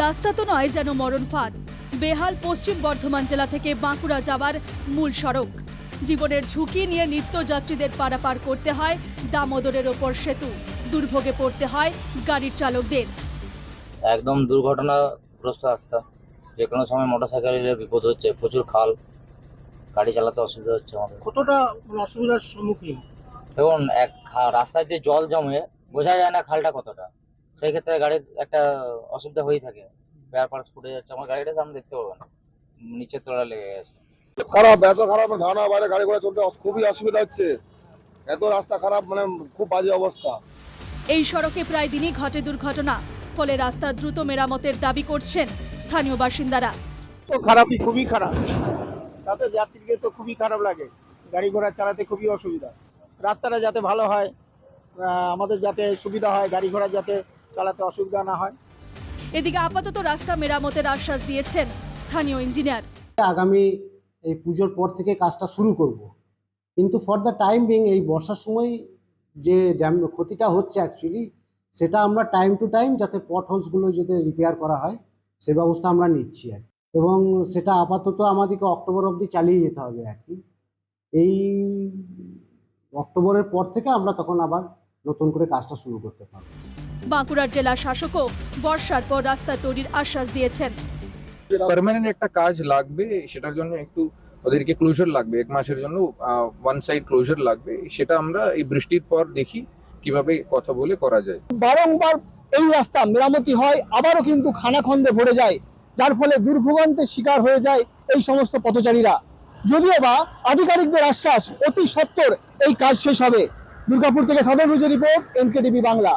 রাস্তা তো নয় যেন মরণ ফাঁদ। বেহাল পশ্চিম বর্ধমান জেলা থেকে বাঁকুড়া যাওয়ার মূল সড়ক। জীবনের ঝুঁকি নিয়ে নিত্যযাত্রীদের পারাপার করতে হয় দামোদরের ওপর সেতু। দুর্ভোগে পড়তে হয় গাড়ির চালকদের। একদম দুর্ঘটনাগ্রস্ত রাস্তা। যে কোনো সময় মোটর সাইকেলের বিপদ হচ্ছে প্রচুর খাল গাড়ি চালাতে অসুবিধা হচ্ছে আমাদের। কতটা অসুবিধার সম্মুখীন? দেখুন এক রাস্তায় যে জল জমে বোঝা যায় না খালটা কতটা। সেই ক্ষেত্রে গাড়ির একটা অসুবিধা হয়েই থাকে। পেয়ার পার্স ফুটে যাচ্ছে। আমার গাড়িটা সামনে দেখতে পাবেন নিচের তোলা লেগে গেছে। খারাপ এত খারাপ ধারণা বাইরে গাড়ি ঘোড়া চলতে খুবই অসুবিধা হচ্ছে। এত রাস্তা খারাপ মানে খুব বাজে অবস্থা। এই সড়কে প্রায় দিনই ঘটে দুর্ঘটনা। ফলে রাস্তা দ্রুত মেরামতের দাবি করছেন স্থানীয় বাসিন্দারা। তো খারাপই খুবই খারাপ। তাতে যাত্রীদের তো খুবই খারাপ লাগে। গাড়ি ঘোড়া চালাতে খুবই অসুবিধা। রাস্তাটা যাতে ভালো হয় আহ, আমাদের যাতে সুবিধা হয় গাড়ি ঘোড়া যাতে চালাতে অসুবিধা না হয়। এদিকে আপাতত রাস্তা মেরামতের আশ্বাস দিয়েছেন স্থানীয় ইঞ্জিনিয়ার। আগামী এই পুজোর পর থেকে কাজটা শুরু করব। কিন্তু ফর দ্য টাইম বিং এই বর্ষার সময় যে ড্যাম ক্ষতিটা হচ্ছে অ্যাকচুয়ালি সেটা আমরা টাইম টু টাইম যাতে পট হোলসগুলো যাতে রিপেয়ার করা হয় সে ব্যবস্থা আমরা নিচ্ছি আর কি। এবং সেটা আপাতত আমাদেরকে অক্টোবর অবধি চালিয়ে যেতে হবে আর কি। এই অক্টোবরের পর থেকে আমরা তখন আবার নতুন করে কাজটা শুরু করতে পারব। বাঁকুড়ার জেলা শাসকও বর্ষার পর রাস্তা তৈরির আশ্বাস দিয়েছেন। পার্মানেন্ট একটা কাজ লাগবে সেটার জন্য একটু ওদেরকে ক্লোজার লাগবে এক মাসের জন্য ওয়ান সাইড ক্লোজার লাগবে সেটা আমরা এই বৃষ্টির পর দেখি কীভাবে কথা বলে করা যায়। বারংবার এই রাস্তা মেরামতি হয় আবারও কিন্তু খানাখন্দে ভরে যায় যার ফলে দুর্ভোগান্তের শিকার হয়ে যায় এই সমস্ত পথচারীরা। যদিও বা আধিকারিকদের আশ্বাস অতি সত্বর এই কাজ শেষ হবে। দুর্গাপুর থেকে সাধারণ রিপোর্ট এমকে বাংলা।